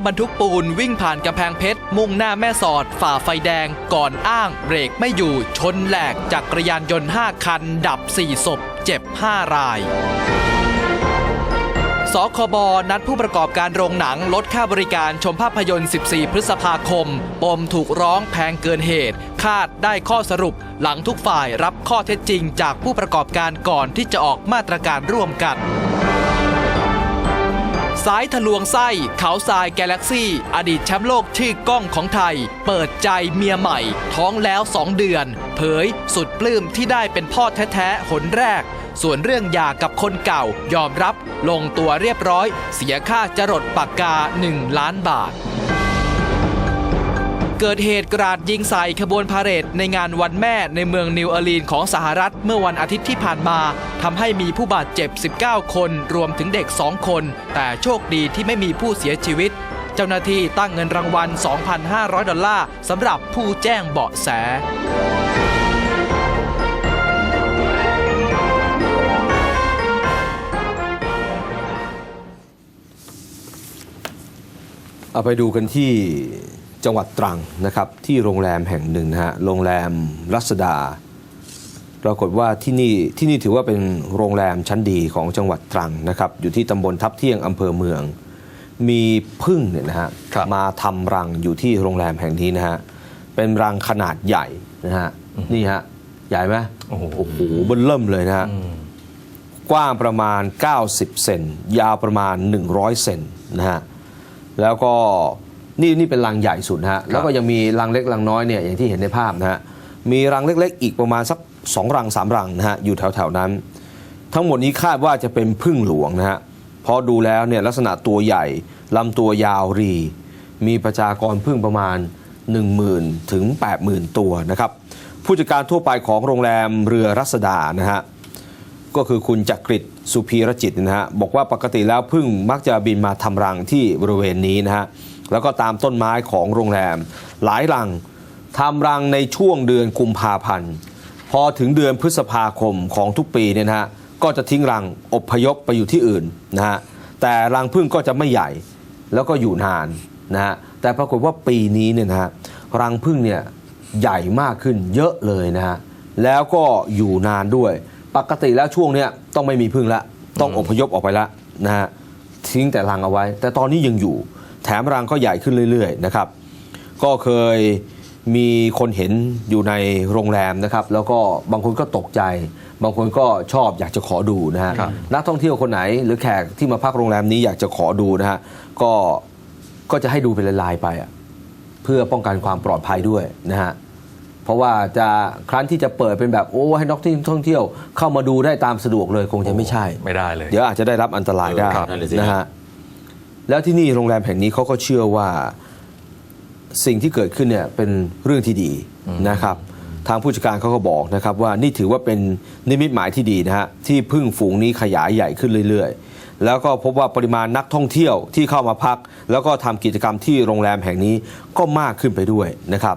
ถบรรทุกปูนวิ่งผ่านกำแพงเพชร มุ่งหน้าแม่สอด ฝ่าไฟแดง ก่อนอ้าง เบรกไม่อยู่ชนแหลกจากกรยานยนต์ 5 คัน ดับ 4 ศพ เจ็บ 5 รายสคบนัดผู้ประกอบการโรงหนังลดค่าบริการชมภาพยนตร์ 14 พฤษภาคม ปมถูกร้องแพงเกินเหตุ คาดได้ข้อสรุป หลังทุกฝ่ายรับข้อเท็จจริงจากผู้ประกอบการก่อนที่จะออกมาตรการร่วมกัน สายทะลวงไส้เขาทรายแกลเล็กซี่ อดีตแชมป์โลกชื่อกล้องของไทย เปิดใจเมียใหม่ ท้องแล้ว 2 เดือน เผยสุดปลื้มที่ได้เป็นพ่อแท้ๆหนแรก ส่วนเรื่องหย่ากับคนเก่ายอมรับ ลงตัวเรียบร้อย เสียค่าจรดปากกา 1 ล้านบาท เกิดเหตุกราดยิงใส่ขบวนพาเหรดในงานวันแม่ในเมืองนิวออร์ลีนของสหรัฐเมื่อวันอาทิตย์ที่ผ่านมาทำให้มีผู้บาดเจ็บ 19 คน รวมถึงเด็ก 2 คน แต่โชคดีที่ไม่มีผู้เสียชีวิต เจ้าหน้าที่ตั้งเงินรางวัล 2,500 ดอลลาร์สำหรับผู้แจ้งเบาะแสเอาไปดูกันที่ จังหวัดตรังนะครับที่โรงแรมแห่งหนึ่งนะฮะโรงแรมรัศดา ปรากฏว่าที่นี่ที่นี่ถือว่าเป็นโรงแรมชั้นดีของจังหวัดตรังนะครับอยู่ที่ตำบลทับเที่ยงอำเภอเมือง มีพึ่งเนี่ยนะฮะครับมาทำรังอยู่ที่โรงแรมแห่งนี้นะฮะเป็นรังขนาดใหญ่นะฮะนี่ฮะใหญ่ไหมโอ้โหโอ้โหเบนเริ่มเลยนะฮะกว้างประมาณ 90 เซนยาวประมาณ 100 เซนนะฮะแล้วก็ นี่นี่เป็นรังใหญ่สุดนะฮะแล้วก็ยังมีรังเล็กรังน้อยเนี่ยอย่างที่เห็นในภาพนะฮะมีรังเล็ก ๆ อีกประมาณสัก2รัง3รังนะฮะอยู่แถวๆนั้น ทั้งหมดนี้คาดว่าจะเป็นพึ่งหลวงนะฮะเพราะดูแล้วเนี่ยลักษณะตัวใหญ่ลำตัวยาวรี มีประชากรพึ่งประมาณ 10,000 ถึง 80,000 ตัวนะครับผู้จัดการทั่วไปของโรงแรมเรือรัศดานะฮะก็คือคุณจักริดสุพีรจิตนะฮะบอกว่าปกติแล้วพึ่งมักจะบินมาทำรังที่บริเวณนี้นะฮะ แล้วก็ตามต้นไม้ของโรงแรม หลายรังทำรังในช่วงเดือนกุมภาพันธ์พอถึงเดือนพฤษภาคมของทุกปีเนี่ยนะฮะก็จะทิ้งรังอพยพไปอยู่ที่อื่นนะฮะแต่รังพึ่งก็จะไม่ใหญ่แล้วก็อยู่นานนะฮะแต่ปรากฏว่าปีนี้เนี่ยนะฮะรังพึ่งเนี่ยใหญ่มากขึ้นเยอะเลยนะฮะแล้วก็อยู่นานด้วย ปกติแล้วช่วงเนี้ยต้องไม่มีพึ่งละ ต้องอพยพออกไปละนะฮะทิ้งแต่รังเอาไว้ แต่ตอนนี้ยังอยู่แถ มรังก็ใหญ่ขึ้นเรื่อยๆนะครับ ก็เคยมีคนเห็นอยู่ในโรงแรมนะครับ แล้วก็บางคนก็ตกใจ บางคนก็ชอบอยากจะขอดูนะฮะครับนักท่องเที่ยวคนไหน หรือแขกที่มาพักโรงแรมนี้อยากจะขอดูนะฮะก็ก็จะให้ดูเป็นลายๆไปอะเพื่อป้องกันความปลอดภัยด้วยนะฮะเพราะว่าจะครั้นที่จะเปิดเป็นแบบโอ้ให้นักท่องเที่ยวเข้ามาดูได้ตามสะดวกเลยคงจะไม่ใช่ ไม่ได้เลย เดี๋ยวอาจจะได้รับอันตรายได้เออครับนั่นเลยสินะฮะ แล้วที่นี่โรงแรมแห่งนี้เขาก็เชื่อว่าสิ่งที่เกิดขึ้นเนี่ยเป็นเรื่องที่ดีนะครับ ทางผู้จัดการเขาก็บอกนะครับว่านี่ถือว่าเป็นนิมิตหมายที่ดีนะฮะที่พึ่งฝูงนี้ขยายใหญ่ขึ้นเรื่อยๆ แล้วก็พบว่าปริมาณนักท่องเที่ยวที่เข้ามาพัก แล้วก็ทำกิจกรรมที่โรงแรมแห่งนี้ก็มากขึ้นไปด้วยนะครับ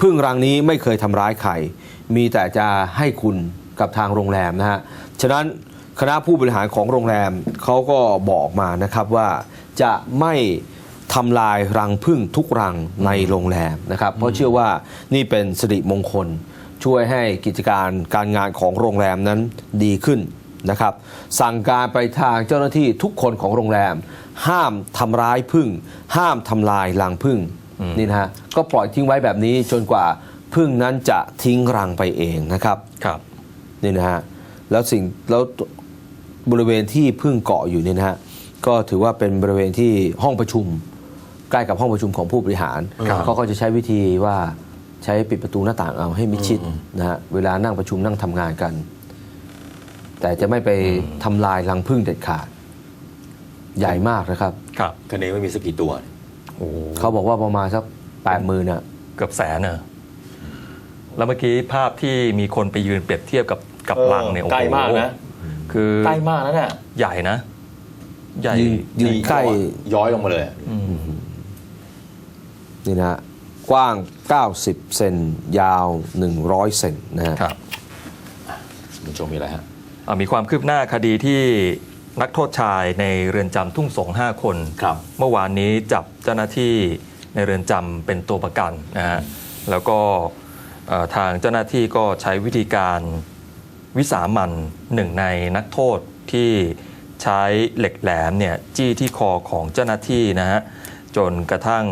พึ่งรังนี้ไม่เคยทำร้ายใครมีแต่จะให้คุณกับทางโรงแรมนะฮะฉะนั้นคณะผู้บริหารของโรงแรมเขาก็บอกมานะครับว่า จะไม่ทำลายรังพึ่งทุกรังในโรงแรมนะครับเพราะเชื่อว่านี่เป็นสิริมงคล ช่วยให้กิจการการงานของโรงแรมนั้นดีขึ้นนะครับ สั่งการไปทางเจ้าหน้าที่ทุกคนของโรงแรม ห้ามทำร้ายพึ่ง ห้ามทำลายรังพึ่งนี่นะฮะก็ปล่อยทิ้งไว้แบบนี้จนกว่าพึ่งนั้นจะทิ้งรังไปเองนะครับครับนี่นะฮะแล้วสิ่งแล้วบริเวณที่พึ่งเกาะอยู่เนี่ยนะฮะ ก็ถือว่าเป็นบริเวณที่ห้องประชุม ใกล้กับห้องประชุมของผู้บริหารครับเขาก็จะใช้วิธีว่าใช้ปิดประตูหน้าต่างเอาให้มิดชิดนะฮะเวลานั่งประชุมนั่งทำงานกัน แต่จะไม่ไปทำลายรังพึ่งเด็ดขาด ใหญ่มากนะครับ ครับคะแนนไม่มีสักกี่ตัวโอ้โหเขาบอกว่าประมาณสักแปดหมื่นอะ เกือบแสนเนอะแล้วเมื่อกี้ภาพที่มีคนไปยืนเปรียบเทียบกับกับเออลังเนี่ยโอ้โหใกล้มากนะ คือใกล้มากนะเนี่ย ใหญ่นะ ใหญ่ยืนยืนใกล้ย้อยลงมาเลยอืมนี่นะฮะกว้าง 90 เซนยาว 100 เซนนะฮะครับคุณผู้ชมมีอะไรฮะอะมีความคืบหน้าคดีที่นักโทษชายในเรือนจำทุ่งสงห้าคนครับเมื่อวานนี้จับเจ้าหน้าที่ในเรือนจำเป็นตัวประกันนะฮะแล้วก็เอ่อทางเจ้าหน้าที่ก็ใช้วิธีการวิสามันหนึ่งในนักโทษที่ ใช้เหล็กแหลมเนี่ยจี้ที่คอของเจ้าหน้าที่นะฮะจนกระทั่ง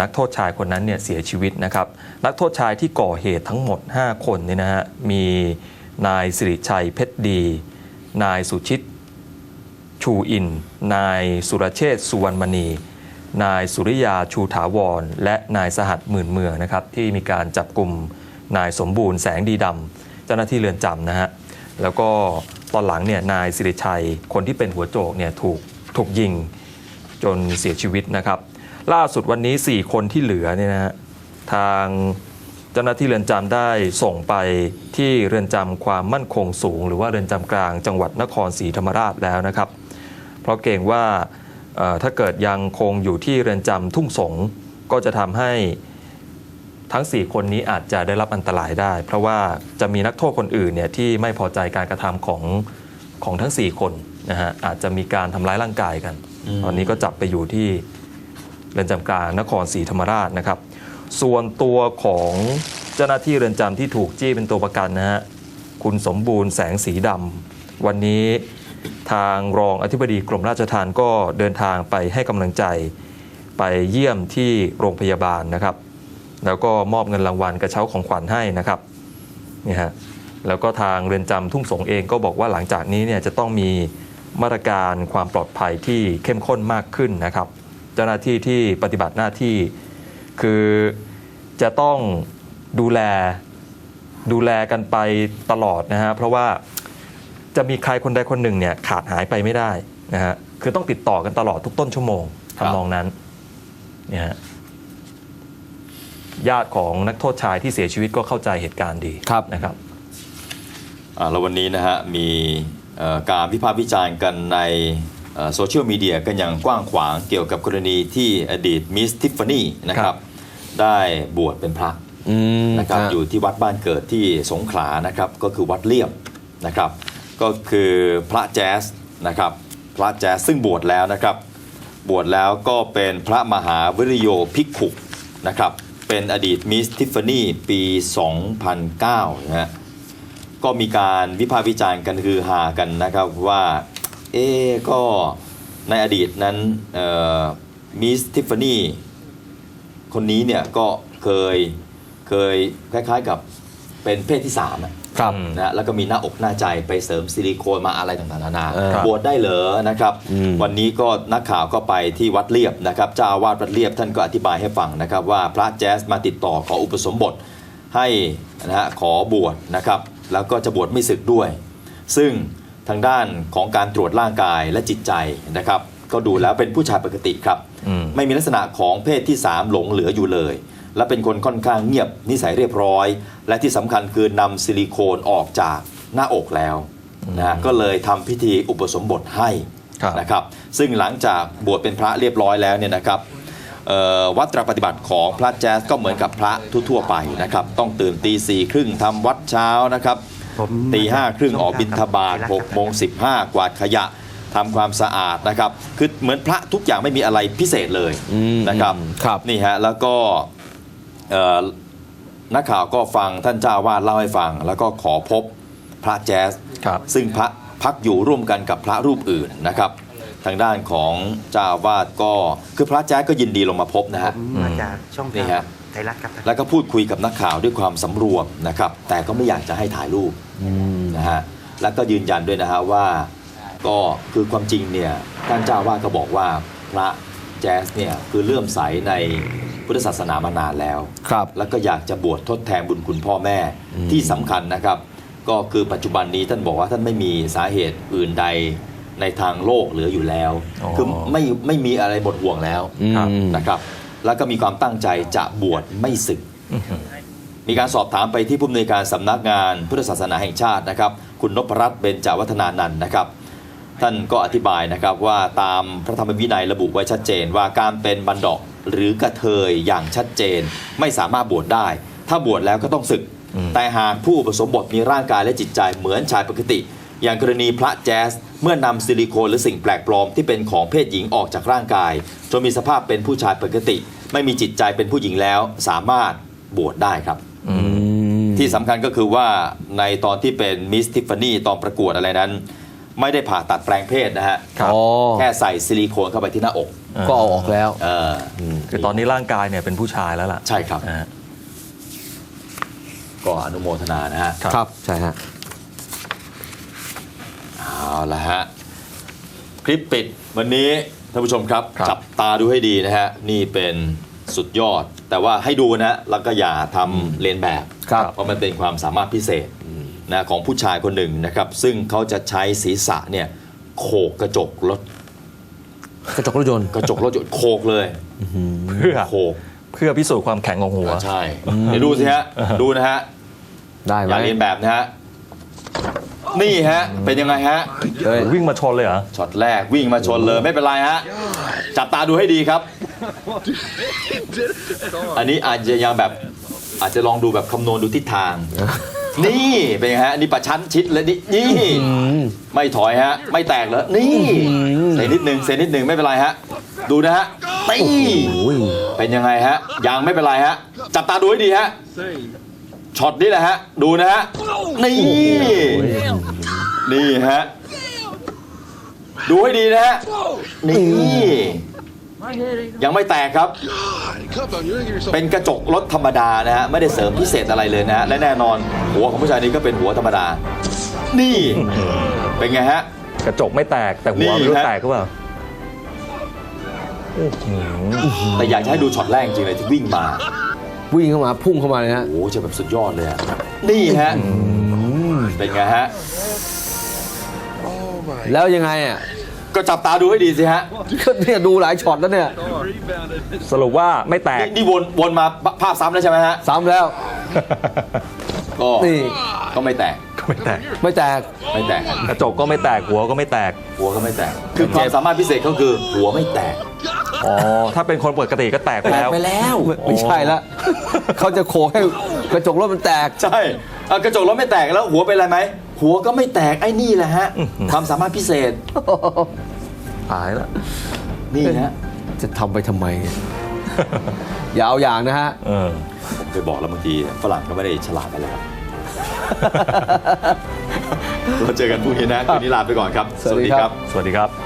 นักโทษชายคนนั้นเนี่ยเสียชีวิตนะครับ นักโทษชายที่ก่อเหตุทั้งหมด 5 คนเนี่ยนะฮะมีนายสิริชัยเพชรดี นายสุชิตชูอิน นายสุรเชษสุวรรณมณี นายสุริยาชูถาวร และนายสหัสหมื่นเมืองนะครับที่มีการจับกลุ่มนายสมบูรณ์แสงดีดำเจ้าหน้าที่เรือนจำนะฮะแล้วก็ ตอนหลังเนี่ยนายสิริชัยคนที่เป็นหัวโจกเนี่ยถูกถูกยิงจนเสียชีวิตนะครับ ล่าสุดวันนี้ 4 คนที่เหลือเนี่ยนะฮะทางเจ้าหน้าที่เรือนจำได้ส่งไปที่เรือนจำความมั่นคงสูง หรือว่าเรือนจำกลางจังหวัดนครศรีธรรมราชแล้วนะครับ เพราะเกรงว่าถ้าเกิดยังคงอยู่ที่เรือนจำทุ่งสงก็จะทำให้ ทั้ง 4 คนนี้อาจจะได้รับอันตรายได้ เพราะว่าจะมีนักโทษคนอื่นเนี่ยที่ไม่พอใจการกระทำของของทั้ง 4 คนนะฮะอาจจะมีการทำร้ายร่างกายกัน ตอนนี้ก็จับไปอยู่ที่เรือนจำกลางนครศรีธรรมราชนะครับ ส่วนตัวของเจ้าหน้าที่เรือนจำที่ถูกจี้เป็นตัวประกันนะฮะคุณสมบูรณ์แสงสีดำวันนี้ทางรองอธิบดีกรมราชทัณฑ์ก็เดินทางไปให้กำลังใจไปเยี่ยมที่โรงพยาบาลนะครับ แล้วก็มอบเงินรางวัลกระเช้าของขวัญให้นะครับนี่ฮะแล้วก็ทางเรือนจำทุ่งสงเองก็บอกว่าหลังจากนี้เนี่ยจะต้องมีมาตรการความปลอดภัยที่เข้มข้นมากขึ้นนะครับ เจ้าหน้าที่ที่ปฏิบัติหน้าที่คือจะต้องดูแลดูแลกันไปตลอดนะฮะเพราะว่าจะมีใครคนใดคนหนึ่งเนี่ยขาดหายไปไม่ได้นะฮะคือต้องติดต่อกันตลอดทุกต้นชั่วโมงทำนองนั้นเนี่ยฮะ ญาติของนักโทษชายที่เสียชีวิตก็เข้าใจเหตุการณ์ดีครับนะครับอ่าแล้ววันนี้นะฮะมีเอ่อการวิพากษ์วิจารณ์กันในโซเชียลมีเดียกันอย่างกว้างขวางเกี่ยวกับกรณีที่อดีตมิสทิฟฟานี่นะคครัรับบได้บวชเป็นพระอืมนะครับฮะอยู่ที่วัดบ้านเกิดที่สงขลานะครับก็คือวัดเลี่ยมนะครับ ก็คือพระแจ๊สนะครับพระแจ๊สซึ่งบวชแล้วนะครับ บวชแล้วก็เป็นพระมหาวิริโยภิกขุนะครับ เป็นอดีตมิสทิฟฟานี่ปี 2009 นะฮะ ก็มีการวิพากษ์วิจารณ์กันคือหากันนะครับว่า เอ๊ก็ในอดีตนั้นมิสทิฟฟานี่คนนี้เนี่ยก็เคยเคยคล้ายๆกับเป็นเพศที่3อะ ครับอืมนะแล้วก็มีหน้าอกหน้าใจไปเสริมซิลิโคนมาอะไรต่างๆนานาเออบวชได้เหรอนะครับอืมวันนี้ก็นักข่าวก็ไปที่วัดเลียบนะครับเจ้าอาวาสวัดเลียบท่านก็อธิบายให้ฟังนะครับ ว่าพระแจ๊สมาติดต่อขออุปสมบทให้นะฮะขอบวชนะครับ แล้วก็จะบวชไม่ศึกด้วย ซึ่งทางด้านของการตรวจร่างกายและจิตใจนะครับ ก็ดูแล้วเป็นผู้ชายปกติครับอืมไม่มีลักษณะของเพศที่ 3 หลงเหลืออยู่เลย และเป็นคนค่อนข้างเงียบนิสัยเรียบร้อย และที่สำคัญคือนำซิลิโคนออกจากหน้าอกแล้วนะฮะก็เลยทำพิธีอุปสมบทให้ครับนะครับ ซึ่งหลังจากบวชเป็นพระเรียบร้อยแล้วเนี่ยนะครับเอ่อวัดตรปฏิบัติของพระแจ๊สก็เหมือนกับพระทั่วๆไปนะครับ ต้องตื่นตีสี่ครึ่งทำวัดเช้านะครับผมตีห้าครึ่งออกบิณฑบาตหกโมงสิบห้ากวาดขยะทำความสะอาดนะครับ คือเหมือนพระทุกอย่างไม่มีอะไรพิเศษเลยอืมนะครับครับ นี่ฮะ แล้วก็เอ่อ นักข่าวก็ฟังท่านเจ้าอาวาดเล่าให้ฟัง แล้วก็ขอพบพระแจ๊สครับซึ่งพระพักอยู่ร่วมกันกับพระรูปอื่นนะครับ ทางด้านของเจ้าอาวาสก็คือพระแจ๊สก็ยินดีลงมาพบนะผฮะมมาจากช่องนี่ทางฮะไทยรัฐครับ แล้วก็พูดคุยกับนักข่าวด้วยความสำรวมนะครับ แต่ก็ไม่อยากจะให้ถ่ายรูป นะฮะแล้วก็ยืนยันด้วยนะฮะว่าก็คือความจริงเนี่ยท่านเจ้าอาวาสก็บอกว่าพระแจ๊สเนี่ยคือเลื่อมใสใน พุทธศาสนามานานแล้วครับแล้วก็อยากจะบวชทดแทนบุญคุณพ่อแม่ที่สำคัญนะครับ ก็คือปัจจุบันนี้ท่านบอกว่าท่านไม่มีสาเหตุอื่นใดในทางโลกเหลืออยู่แล้วอ๋อคือไม่ไม่มีอะไรหมดห่วงแล้วอืมนะครับ แล้วก็มีความตั้งใจจะบวชไม่ศึก มีการสอบถามไปที่ผู้อำนวยการสำนักงานพุทธศาสนาแห่งชาตินะครับ คุณนพรัตน์เบญจวัฒนานันท์นะครับ ท่านก็อธิบายนะครับว่าตามพระธรรมวินัยระบุไว้ชัดเจน ว่าการเป็นบันดอกหรือกระเทยอย่างชัดเจน ไม่สามารถบวชได้ ถ้าบวชแล้วก็ต้องศึก แต่หากผู้อุปสมบทมีร่างกายและจิตใจเหมือนชายปกติ อย่างกรณีพระแจ๊สเมื่อนำซิลิโคนหรือสิ่งแปลกปลอมที่เป็นของเพศหญิงออกจากร่างกาย จนมีสภาพเป็นผู้ชายปกติ ไม่มีจิตใจเป็นผู้หญิงแล้ว สามารถบวชได้ครับที่สำคัญก็คือว่าในตอนที่เป็นมิสทิฟฟานี่ตอนประกวดอะไรนั้น ไม่ได้ผ่าตัดแปลงเพศนะฮะครับ อ๋อแค่ใส่ซิลิโคนเข้าไปที่หน้าอกก็เอาออกแล้ว เออคือตอนนี้ร่างกายเนี่ยเป็นผู้ชายแล้วล่ะใช่ครับนะฮะก็อนุโมทนานะฮะครับ ครับ ใช่ฮะ เอาละฮะ คลิปปิดวันนี้ท่านผู้ชมครับ ครับ จับตาดูให้ดีนะฮะ นี่เป็นสุดยอด แต่ว่าให้ดูนะแล้วก็อย่าทำเลียนแบบครับ เพราะมันเป็นความสามารถพิเศษ นะของผู้ชายคนหนึ่งนะครับ ซึ่งเขาจะใช้ศีรษะเนี่ยโขกกระจกรถกระจกรถยนต์กระจกรถยนต์โขกเลยเพื่อโขกเพื่อพิสูจน์ความแข็งของหัวอ่าใช่ เดี๋ยวดูสิฮะ ดูนะฮะ ได้ไหมอย่าเรียนแบบนะฮะ นี่ฮะ เป็นยังไงฮะเฮ้ยวิ่งมาชนเลยเหรอ ช็อตแรกวิ่งมาชนเลยไม่เป็นไรฮะ จับตาดูให้ดีครับ อันนี้อาจจะยังแบบอาจจะลองดูแบบคำนวณดูทิศทาง นี่เป็นไงฮะนี่ประชันชิดเลยนี่นี่ไม่ถอยฮะ ไม่แตกเลยนี่เซนิดหนึ่งเซนิดหนึ่งไม่เป็นไรฮะ ดูนะฮะนี่เป็นยังไงฮะยังไม่เป็นไรฮะ จับตาดูให้ดีฮะช็อตนี้แหละฮะ ดูนะฮะนี่นี่ฮะ ดูให้ดีนะฮะนี่ ยังไม่แตกครับ เป็นกระจกรถธรรมดานะฮะไม่ได้เสริมพิเศษอะไรเลยนะฮะและแน่นอนหัวของผู้ชายนี้ก็เป็นหัวธรรมดา นี่เป็นไงฮะ กระจกไม่แตกแต่หัวนี่ไม่รู้ฮะแตกหรือเปล่าแต่อยากจะให้ดูช็อตแรกจริงๆเลยที่วิ่งมา วิ่งเข้ามาพุ่งเข้ามาเลยฮะโอ้โหจะแบบสุดยอดเลยอะนี่ฮะเป็นไงฮะแล้วยังไงอะ ก็จับตาดูให้ดีสิฮะก็เนี่ยดูหลายช็อตแล้วเนี่ย สรุปว่าไม่แตก นี่นี่วนวนมาภาพซ้ำแล้วใช่ไหมฮะซ้ำแล้ว ก็นี่ ก็ไม่แตกก็ไม่แตก ไม่แตก ไม่แตกกระจกก็ไม่แตกหัวก็ไม่แตก หัวก็ไม่แตก คือความสามารถพิเศษก็คือ หัวไม่แตก อ๋อ ถ้าเป็นคนปกติก็แตกไปแล้ว ไปแล้ว ไม่ไม่ใช่ละเขาจะโคให้กระจกรถมันแตก ใช่เอากระจกรถไม่แตกแล้วหัวเป็นอะไรไหม หัวก็ไม่แตกไอ้นี่แหละฮะ ความสามารถพิเศษตายแล้วนี่ฮะจะทำไปทำไมเนี่ยอย่าเอาอย่างนะฮะเออผมเคยบอกแล้วบางทีฝรั่งก็ไม่ได้ฉลาดกันเลยครับเราเจอกันพรุ่งนี้นะคืนนี้ลาไปก่อนครับ สวัสดีครับ สวัสดีครับ